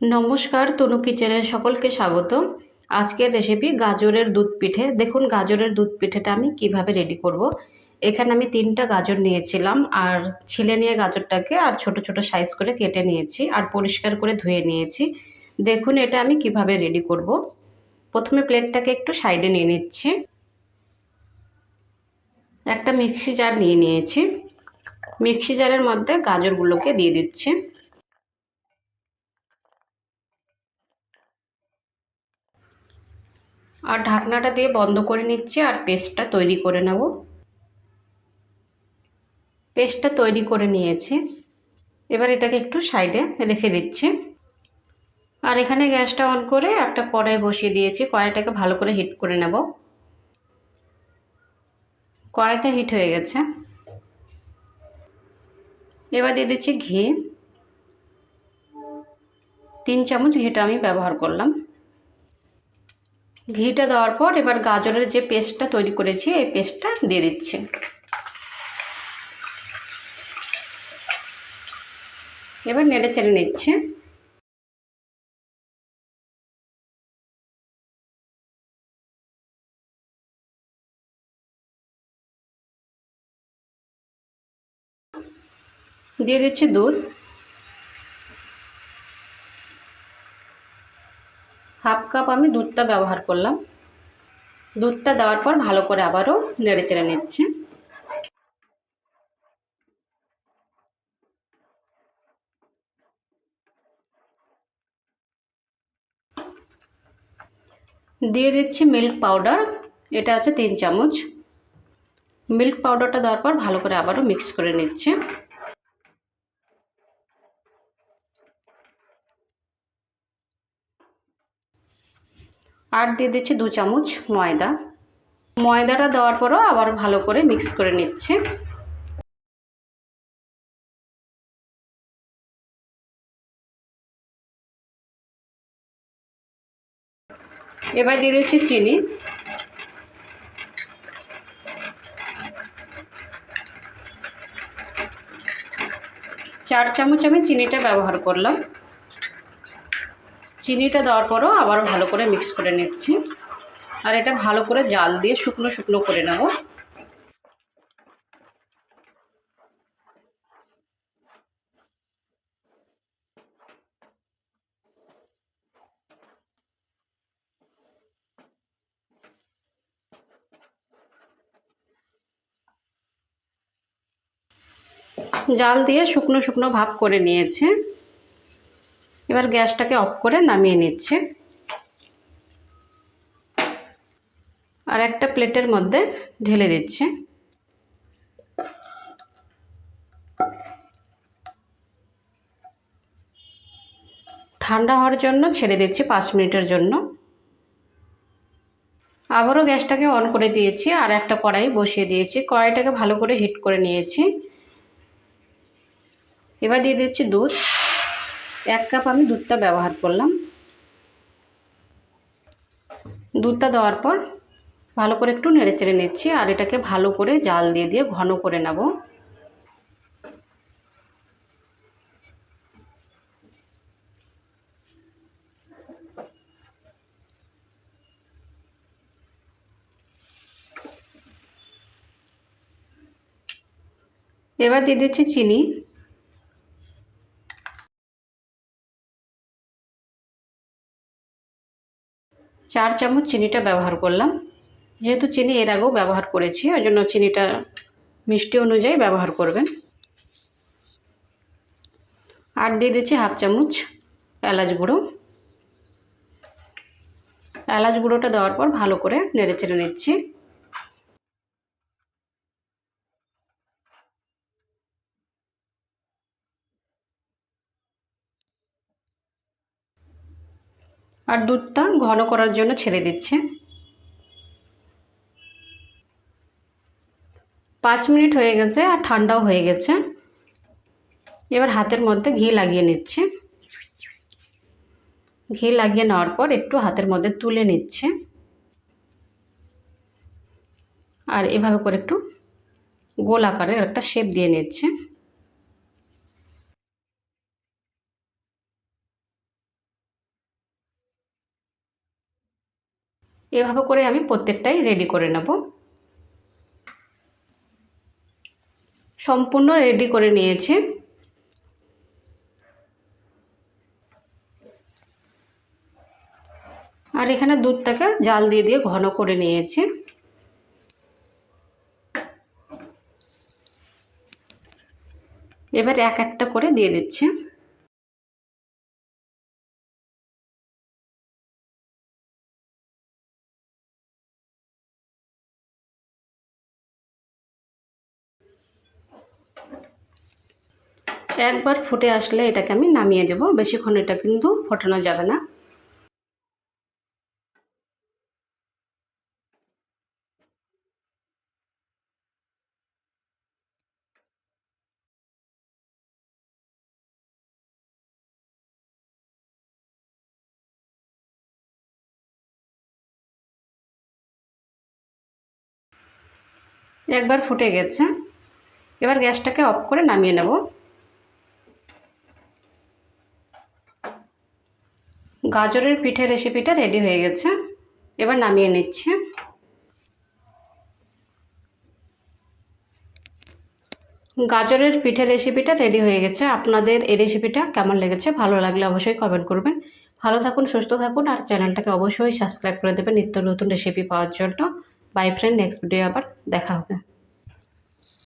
নমস্কার, তনু কিচেনের সকলকে স্বাগত আজকের রেসিপি গাজরের দুধ পিঠে দেখুন, গাজরের দুধ পিঠেটা আমি কীভাবে রেডি করব। এখানে আমি তিনটা গাজর নিয়েছিলাম, আর ছিলে নিয়ে গাজরটাকে আর ছোট ছোট সাইজ করে কেটে নিয়েছি, আর পরিষ্কার করে ধুয়ে নিয়েছি। দেখুন, এটা আমি কীভাবে রেডি করব। প্রথমে প্লেটটাকে একটু সাইডে নিয়ে নিচ্ছি। একটা মিক্সি জার নিয়ে নিয়েছি। মিক্সি জারের মধ্যে গাজরগুলোকে দিয়ে দিচ্ছি। আর ঢাকনাটা দিয়ে বন্ধ করে নিচ্ছি আর পেস্টটা তৈরি করে নেব। পেস্টটা তৈরি করে নিয়েছি। এবার এটাকে একটু সাইডে রেখে দিচ্ছি। আর এখানে গ্যাসটা অন করে একটা কড়াই বসিয়ে দিয়েছি। কড়াইটাকে ভালো করে হিট করে নেব। কড়াইটা হিট হয়ে গেছে। এবার দিয়ে দিচ্ছি ঘি। তিন চামচ ঘিটা আমি ব্যবহার করলাম। ঘিটা দেওয়ার পর এবার গাজরের যে পেস্টটা তৈরি করেছি, এই পেস্টটা দিয়ে দিচ্ছি। এবার নেড়ে চেড়ে নিচ্ছে। দিয়ে দিচ্ছি দুধ। হাফ কাপ আমি দুধটা ব্যবহার করলাম। দুধটা দেওয়ার পর ভালো করে আবারও নেড়ে চেড়ে নিচ্ছি। দিয়ে দিচ্ছি মিল্ক পাউডার, এটা আছে তিন চামচ। মিল্ক পাউডারটা দেওয়ার পর ভালো করে আবারও মিক্স করে নিচ্ছি। আর দিয়ে দিচ্ছি দু চামচ ময়দা। ময়দাটা দেওয়ার পরও আবার ভালো করে মিক্স করে নিচ্ছে। এবার দিয়ে দিচ্ছি চিনি। চার চামচ আমি চিনিটা ব্যবহার করলাম। চিনিটা দেওয়ার পরও আবার ভালো করে মিক্স করে নিচ্ছি। আর এটা ভালো করে জাল দিয়ে শুকনো শুকনো করে নেব। জাল দিয়ে শুকনো শুকনো ভাব করে নিয়েছে। এবার গ্যাসটাকে অফ করে নামিয়ে নিচ্ছে। আর একটা প্লেটের মধ্যে ঢেলে দিচ্ছে। ঠান্ডা হওয়ার জন্য ছেড়ে দিচ্ছি পাঁচ মিনিটের জন্য। আবারও গ্যাসটাকে অন করে দিয়েছি আর একটা কড়াই বসিয়ে দিয়েছি। কড়াইটাকে ভালো করে হিট করে নিয়েছি। এবার দিয়ে দিচ্ছি দুধ। এক কাপ আমি দুধটা ব্যবহার করলাম। দুধটা দেওয়ার পর ভালো করে একটু নেড়ে চেড়ে নিচ্ছি আর এটাকে ভালো করে জাল দিয়ে দিয়ে ঘন করে নেব। এবার দিয়ে দিচ্ছি চিনি। চার চামচ চিনিটা ব্যবহার করলাম। যেহেতু চিনি এর আগেও ব্যবহার করেছি, ওই জন্য চিনিটা মিষ্টি অনুযায়ী ব্যবহার করবেন। আর দিয়ে দিচ্ছি হাফ চামচ এলাচ গুঁড়ো। এলাচ গুঁড়োটা দেওয়ার পর ভালো করে নেড়ে চেড়ে নিচ্ছি। আর দুধটা ঘন করার জন্য ছেড়ে দিচ্ছে। পাঁচ মিনিট হয়ে গেছে আর ঠান্ডাও হয়ে গেছে। এবার হাতের মধ্যে ঘি লাগিয়ে নিচ্ছে। ঘি লাগিয়ে নেওয়ার পর একটু হাতের মধ্যে তুলে নিচ্ছে। আর এভাবে করে একটু গোল আকারের একটা শেপ দিয়ে নিচ্ছে। এভাবে করে আমি প্রত্যেকটাই রেডি করে নেব। সম্পূর্ণ রেডি করে নিয়েছি। আর এখানে দুধটাকে জাল দিয়ে দিয়ে ঘন করে নিয়েছি। এবার এক একটা করে দিয়ে দিচ্ছি। একবার ফুটে আসলে এটাকে আমি নামিয়ে দেব। বেশিক্ষণ এটা কিন্তু ফোটানো যাবে না। একবার ফুটে গেছে। এবার গ্যাসটাকে অফ করে নামিয়ে নেব। গাজরের পিঠে রেসিপিটা রেডি হয়ে গেছে। এবার নামিয়ে নিচ্ছি। গাজরের পিঠে রেসিপিটা রেডি হয়ে গেছে। আপনাদের এই রেসিপিটা কেমন লেগেছে, ভালো লাগলে অবশ্যই কমেন্ট করবেন। ভালো থাকুন, সুস্থ থাকুন, আর চ্যানেলটাকে অবশ্যই সাবস্ক্রাইব করে দেবেন। নিত্য নতুন রেসিপি পাওয়ার জন্য। বাই ফ্রেন্ড নেক্সট ভিডিও আবার দেখা হবে।